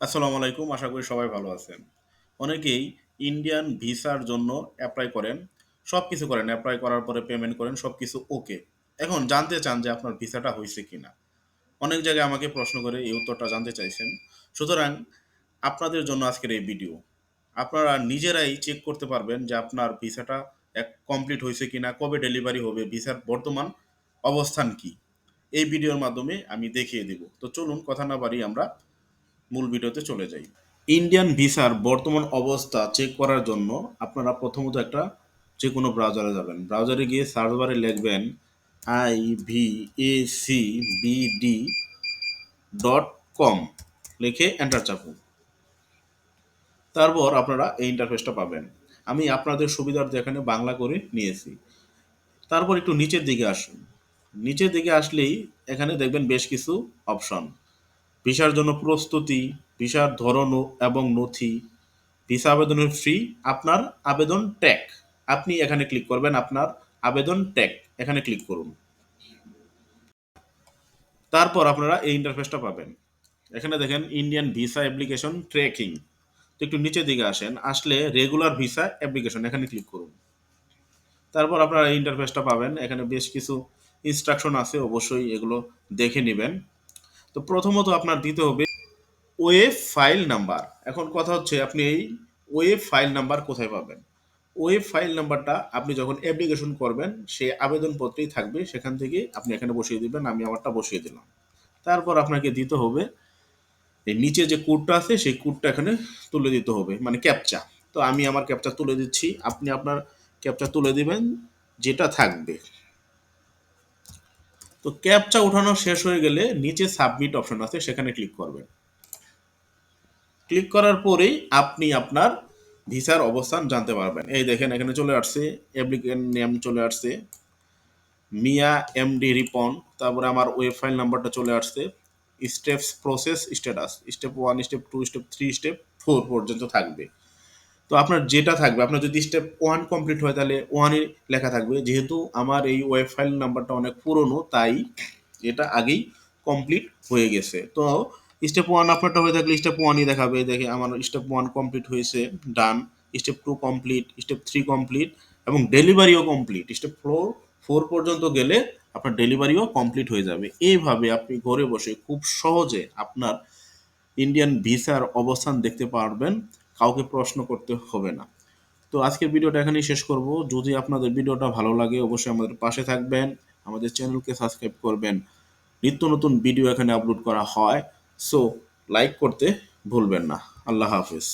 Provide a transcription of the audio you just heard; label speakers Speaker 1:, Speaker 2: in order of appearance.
Speaker 1: আসসালামু আলাইকুম, আশা করি সবাই ভালো আছেন। অনেকেই ইন্ডিয়ান ভিসার জন্য অ্যাপ্লাই করেন সব কিছু করেন অ্যাপ্লাই করার পরে পেমেন্ট করেন সব কিছু ওকে এখন জানতে চান যে আপনার ভিসাটা হয়েছে কিনা। অনেক জায়গায় আমাকে প্রশ্ন করে এই উত্তরটা জানতে চাইছেন। সুতরাং আপনাদের জন্য আজকের এই ভিডিও আপনারা নিজেরাই চেক করতে পারবেন যে আপনার ভিসাটা এক কমপ্লিট হয়েছে কিনা, কবে ডেলিভারি হবে, ভিসার বর্তমান অবস্থান কি। এই ভিডিওর মাধ্যমে আমি দেখিয়ে দেব। তো চলুন কথা না বাড়ি আমরা মূল ভিডিওতে চলে যাই। ইন্ডিয়ান ভিসার বর্তমান অবস্থা চেক করার জন্য আপনারা প্রথমত একটা যে কোনো ব্রাউজারে যাবেন। ব্রাউজারে গিয়ে সার্চ বারে লিখবেন I V A C B D dot com লিখে এন্টার চাপুন। তারপর আপনারা এই ইন্টারফেসটা পাবেন। আমি আপনাদের সুবিধার্থে এখানে বাংলা করে নিয়েছি। তারপর একটু নিচের দিকে আসুন। নিচের দিকে আসলেই এখানে দেখবেন বেশ কিছু অপশন ভিসার জন্য প্রস্তুতি, ভিসার ধরন এবং নথি, ভিসা আবেদনের ফি আপনার আবেদন ট্যাগ আপনি এখানে ক্লিক করবেন আপনার আবেদন ট্যাগ এখানে ক্লিক করুন। তারপর আপনারা এই ইন্টারফেসটা পাবেন। এখানে দেখেন ইন্ডিয়ান ভিসা অ্যাপ্লিকেশন ট্র্যাকিং তো একটু নিচের দিকে আসেন, আসলে রেগুলার ভিসা অ্যাপ্লিকেশন এখানে ক্লিক করুন। তারপর আপনারা এই ইন্টারফেসটা পাবেন। এখানে বেশ কিছু ইনস্ট্রাকশন আছে, অবশ্যই এগুলো দেখে নেবেন। তো প্রথমত আপনার দিতে হবে ওয়েব ফাইল নাম্বার। এখন কথা হচ্ছে আপনি এই ওয়েব ফাইল নাম্বার কোথায় পাবেন? ওয়েব ফাইল নাম্বারটা আপনি যখন অ্যাপ্লিকেশন করবেন সে আবেদনপত্রেই থাকবে। সেখান থেকে আপনি এখানে বসিয়ে দিবেন, আমি আমারটা বসিয়ে দিলাম। তারপর আপনাকে দিতে হবে এই নিচে যে কোডটা আছে, সেই কোডটা এখানে তুলে দিতে হবে মানে ক্যাপচা। তো আমি আমার ক্যাপচা তুলে দিচ্ছি। আপনি আপনার ক্যাপচা তুলে দিবেন, যেটা থাকবে। তো ক্যাপচা উঠানো শেষ হয়ে গেলে নিচে সাবমিট অপশন আছে, সেখানে ক্লিক করবেন। ক্লিক করার পরেই আপনি আপনার ভিসার অবস্থান জানতে পারবেন। এই দেখেন, এখানে চলে আসছে অ্যাপ্লিকেন্ট নেম চলে আসছে, মিয়া এমডি রিপন, তারপরে আমার ওয়েব ফাইল নাম্বারটা চলে আসছে steps process status step one step two step three step four পর্যন্ত থাকবে। তো আপনার যেটা থাকবে, আপনার যদি স্টেপ ওয়ান কমপ্লিট হয় তাহলে ওয়ানই লেখা থাকবে। যেহেতু আমার এই ওয়েব ফাইল নাম্বারটা অনেক পুরনো, তাই এটা আগেই কমপ্লিট হয়ে গেছে। তো স্টেপ ওয়ান আপনারটা হয়ে থাকলে স্টেপ ওয়ানই দেখাবে। দেখে আমার স্টেপ ওয়ান কমপ্লিট হয়েছে done step two complete step three complete এবং ডেলিভারিও কমপ্লিট স্টেপ ফোর ফোর পর্যন্ত গেলে আপনার ডেলিভারিও কমপ্লিট হয়ে যাবে। এইভাবে আপনি ঘরে বসে খুব সহজে আপনার ইন্ডিয়ান ভিসার অবস্থান দেখতে পারবেন। কাউকে প্রশ্ন করতে হবে না। তো আজকের ভিডিওটা এখানেই শেষ করব। যদি আপনাদের ভিডিওটা ভালো লাগে, অবশ্যই আমাদের পাশে থাকবেন, আমাদের চ্যানেলকে সাবস্ক্রাইব করবেন। নিত্য নতুন ভিডিও এখানে আপলোড করা হয়, সো লাইক করতে ভুলবেন না। আল্লাহ হাফেজ।